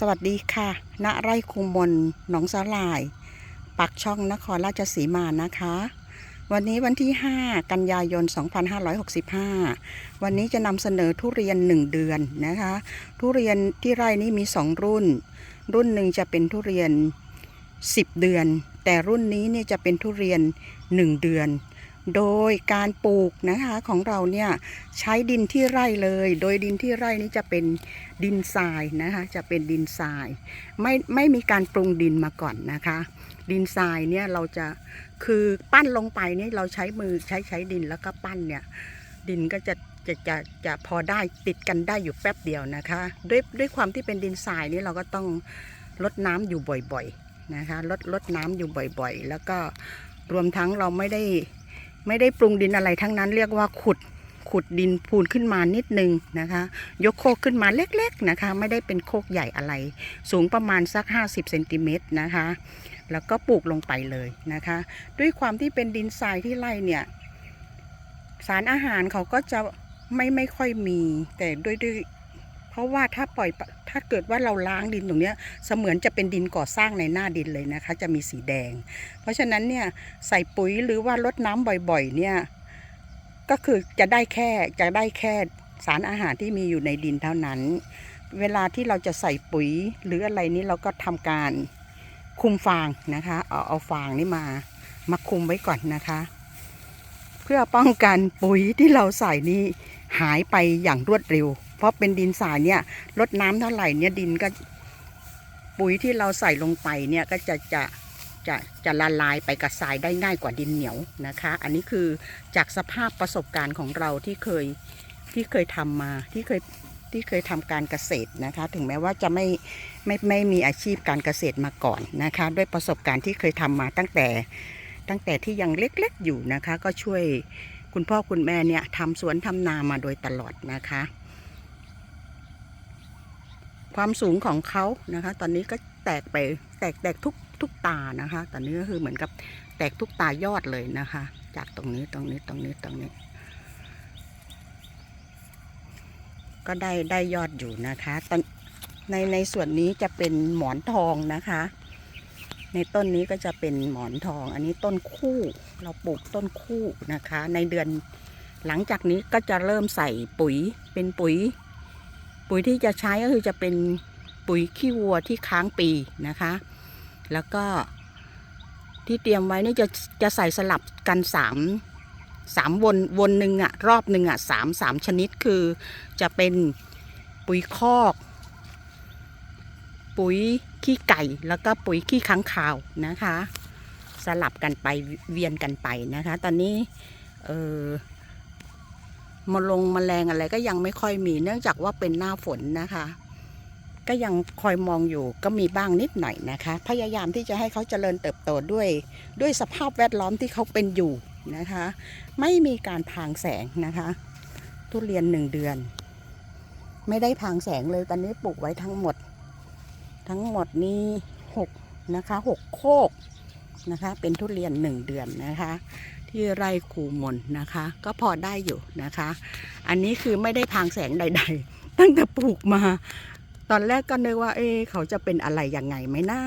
สวัสดีค่ะ ณ ไร่คุมมนหนองสาลาย ปักช่องนครราชสีมานะคะ วันนี้วันที่ 5 กันยายน 2565 วันนี้จะนำเสนอทุเรียน 1 เดือนนะคะ ทุเรียนที่ไร่นี้มี 2 รุ่น รุ่นหนึ่งจะเป็นทุเรียน 10 เดือน แต่รุ่นนี้เนี่ยจะเป็นทุเรียน 1 เดือน โดยการปลูกนะคะของเราเนี่ยใช้ดินที่ไร่เลย โดยดินที่ไร่นี้จะเป็นดินทรายนะคะจะเป็นดินทรายไม่ไม่มีการปรุงดินมาก่อนนะคะ ดินทรายเนี่ยเราจะคือปั้นลงไปเนี่ยเราใช้มือใช้ใช้ดินแล้วก็ปั้นเนี่ยดินก็จะจะจะจะพอได้ติดกันได้อยู่แป๊บเดียวนะคะ ด้วยด้วยความที่เป็นดินทรายนี่เราก็ต้องลดน้ำอยู่บ่อยๆนะคะลดลดน้ำอยู่บ่อยๆ แล้วก็รวมทั้งเราไม่ได้ ไม่ได้ปรุงดินอะไรทั้งนั้น เรียกว่าขุดขุดดินพูนขึ้นมานิดนึงนะคะ ยกโคกขึ้นมาเล็กๆนะคะ ไม่ได้เป็นโคกใหญ่อะไร สูงประมาณสัก 50เซนติเมตรนะคะ แล้วก็ปลูกลงไปเลยนะคะ ด้วยความที่เป็นดินทรายที่ไร่เนี่ย สารอาหารเขาก็จะไม่ไม่ค่อยมี แต่ด้วยด้วย ราะว่าถ้าปล่อยถ้าเกิดว่าเราล้างดินตรงนี้เสมือนจะเป็นดินก่อสร้างในหน้าดินเลยนะคะ จะมีสีแดง เพราะฉะนั้นเนี่ยใส่ปุ๋ยหรือว่ารดน้ำบ่อยๆ เนี่ยก็คือจะได้แค่จะได้แค่สารอาหารที่มีอยู่ในดินเท่านั้น เวลาที่เราจะใส่ปุ๋ยหรืออะไรนี้เราก็ทำการคุมฟางนะคะเอาเอาฟางนี่มามาคุมไว้ก่อนนะคะ เพื่อป้องกันปุ๋ยที่เราใส่นี่หายไปอย่างรวดเร็ว เพราะเป็นดินทรายเนี่ยลดน้ำเท่าไหร่เนี่ยดินก็ปุ๋ยที่เราใส่ลงไปเนี่ยก็จะจะจะจะละลายไปกับทรายได้ง่ายกว่าดินเหนียวนะคะ อันนี้คือจากสภาพประสบการณ์ของเราที่เคยที่เคยทำมาที่เคยที่เคยทำการเกษตรนะคะ ถึงแม้ว่าจะไม่ไม่ไม่มีอาชีพการเกษตรมาก่อนนะคะ ด้วยประสบการณ์ที่เคยทำมาตั้งแต่ตั้งแต่ที่ยังเล็กๆอยู่นะคะ ก็ช่วยคุณพ่อคุณแม่เนี่ยทำสวนทำนามาโดยตลอดนะคะ ความสูงของเขานะคะ ตอนนี้ก็แตกไปแตกแตกทุกทุกตานะคะ ตอนนี้ก็คือเหมือนกับแตกทุกตายอดเลยนะคะ จากตรงนี้ตรงนี้ตรงนี้ตรงนี้ ก็ได้ได้ยอดอยู่นะคะตอนในในส่วนนี้จะเป็นหมอนทองนะคะ ในต้นนี้ก็จะเป็นหมอนทอง อันนี้ต้นคู่เราปลูกต้นคู่นะคะ ในเดือนหลังจากนี้ก็จะเริ่มใส่ปุ๋ยเป็นปุ๋ย ปุ๋ยที่จะใช้ก็คือจะเป็นปุ๋ยขี้วัวที่ค้างปีนะคะ แล้วก็ที่เตรียมไว้นี่จะจะใส่สลับกันสามสามวนวนหนึ่งอะรอบหนึ่งอะสามสามชนิดคือจะเป็นปุ๋ยคอก ปุ๋ยขี้ไก่แล้วก็ปุ๋ยขี้ค้างคาวนะคะ สลับกันไปเวียนกันไปนะคะ ตอนนี้เออ มาลงมแมลงอะไรก็ยังไม่ค่อยมีเนื่องจากว่าเป็นหน้าฝนนะคะ ก็ยังคอยมองอยู่ก็มีบ้างนิดหน่อยนะคะ พยายามที่จะให้เขาเจริญเติบโตด้วยด้วยสภาพแวดล้อมที่เขาเป็นอยู่นะคะ ไม่มีการพางแสงนะคะ ทุเรียนหนึ่งเดือน ไม่ได้พางแสงเลยตอนนี้ปลูกไว้ทั้งหมด ทั้งหมดนี้หกนะคะหกโคกนะคะ เป็นทุเรียนหนึ่งเดือนนะคะ ที่ไร่คูมนนะคะ ก็พอได้อยู่นะคะ อันนี้คือไม่ได้พางแสงใด ๆ ตั้งแต่ปลูกมา ตอนแรกก็นึกว่า เอ๊เขาจะเป็นอะไรยังไงไหมนะ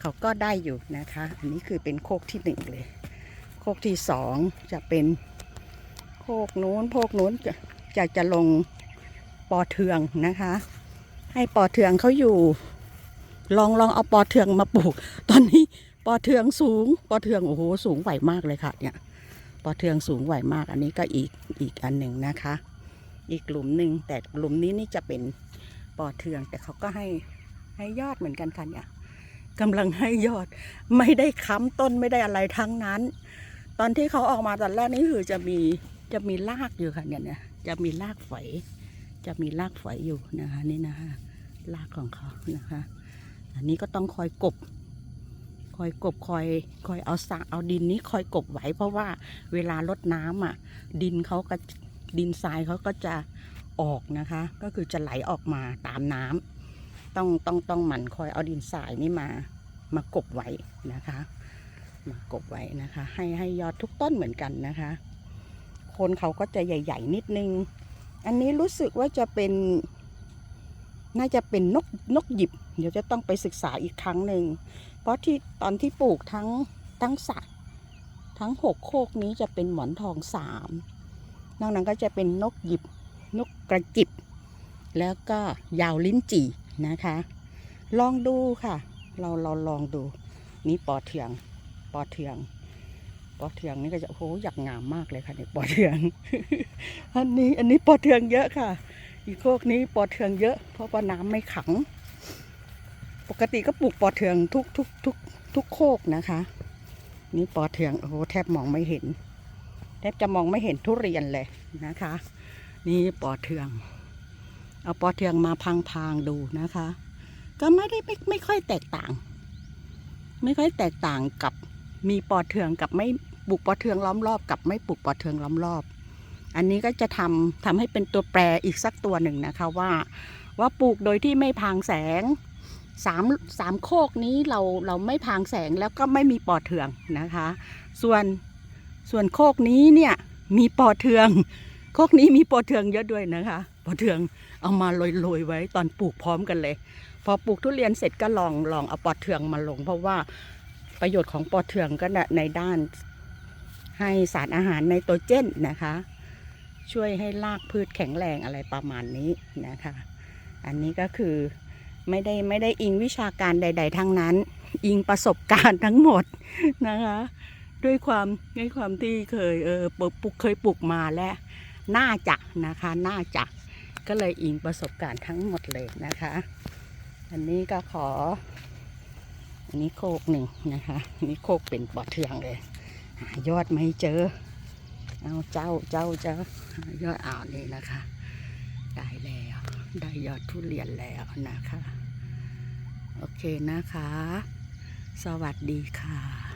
เขาก็ได้อยู่นะคะ อันนี้คือเป็นโคกที่หนึ่งเลย โคกที่สองจะเป็นโคกนู้นโคกนู้นจะจะจะลงปอเทืองนะคะ ให้ปอเทืองเขาอยู่ ลองลองเอาปอเทืองมาปลูก ตอนนี้ ปอเทืองสูง ปอเทืองโอ้โหสูงไหวมากเลยค่ะ เนี่ย ปอเทืองสูงไหวมาก อันนี้ก็อีกอีกอันหนึ่งนะคะ อีกหลุมหนึ่งแต่หลุมนี้นี่จะเป็นปอเทือง แต่เขาก็ให้ให้ยอดเหมือนกันค่ะเนี่ยกำลังให้ยอดไม่ได้ค้ำต้นไม่ได้อะไรทั้งนั้น ตอนที่เขาออกมาตอนแรกนี่คือจะมีจะมีรากอยู่ค่ะเนี่ยเนี่ยจะมีรากฝอยจะมีรากฝอยอยู่นะคะนี่นะคะรากของเขานะคะ อันนี้ก็ต้องคอยกบ คอยกบคอยคอยเอาสระเอาดินนี้คอยกบไว้ เพราะว่าเวลาลดน้ำอะ ดินเขาก็ดินทรายเขาก็จะออกนะคะ ก็คือจะไหลออกมาตามน้ำต้องต้องต้องหมั่นคอยเอาดินทรายนี่มามากบไว้นะคะ มากบไว้นะคะ ให้ให้ยอดทุกต้นเหมือนกันนะคะ คนเขาก็จะใหญ่ ๆ นิดนึง อันนี้รู้สึกว่าจะเป็นน่าจะเป็นนกนกหยิบ เดี๋ยวจะต้องไปศึกษาอีกครั้งหนึ่ง ราะที่ตอนที่ปลูกทั้งทั้งสระทั้งหกโคกนี้จะเป็นหมอนทองสามนอกนั้นก็จะเป็นนกหยิบนกกระจิบ แล้วก็ยาวลิ้นจี่นะคะ ลองดูค่ะ เราเราลองดูนี่ปอเทืองปอเทืองปอเทืองนี่ก็จะโอ้โหอยากงามมากเลยค่ะในปอเทือง อันนี้อันนี้ปอเทืองเยอะค่ะ อีกโคกนี้ปอเทืองเยอะ เพราะว่าน้ำไม่ขัง ปกติก็ปลูกปอเทืองทุกทุกทุกทุกโคกนะคะ นี่ปอเทืองโอ้โหแทบมองไม่เห็น แทบจะมองไม่เห็นทุเรียนเลยนะคะ นี่ปอเทือง เอาปอเทืองมาพางๆดูนะคะ ก็ไม่ได้ไม่ไม่ค่อยแตกต่าง ไม่ค่อยแตกต่างกับมีปอเทืองกับไม่ปลูกปอเทืองล้อมรอบกับไม่ปลูกปอเทืองล้อมรอบ อันนี้ก็จะทำทำให้เป็นตัวแปรอีกสักตัวหนึ่งนะคะว่า ว่าปลูกโดยที่ไม่พรางแสง สามสามโคกนี้เราเราไม่พางแสงแล้วก็ไม่มีปอดเทืองนะคะ ส่วนส่วนโคกนี้เนี่ยมีปอดเทือง โคกนี้มีปอดเทืองเยอะด้วยนะคะ ปอดเทืองเอามาโรยๆไว้ตอนปลูกพร้อมกันเลย พอปลูกทุเรียนเสร็จก็ลองลองเอาปอดเทืองมาลง เพราะว่าประโยชน์ของปอดเทืองก็ในด้านให้สารอาหารไนโตรเจนนะคะ ช่วยให้รากพืชแข็งแรงอะไรประมาณนี้นะคะ อันนี้ก็คือ ไม่ได้ไม่ได้อิงวิชาการใด ๆ ทั้งนั้น อิงประสบการณ์ทั้งหมดนะคะ ด้วยความด้วยความที่เคยเออปลูกเคยปลูกมาและน่าจะนะคะน่าจะก็เลยอิงประสบการณ์ทั้งหมดเลยนะคะ อันนี้ก็ขออันนี้โคกหนึ่งนะคะอันนี้โคกเป็นปอดเทืองเลยหายอดไม่เจอเอาเจ้าเจ้าเจ้ายอดอ่าวนี่นะคะ ได้แล้ว ได้ยอดทุเรียนแล้วนะคะ โอเคนะคะ สวัสดีค่ะ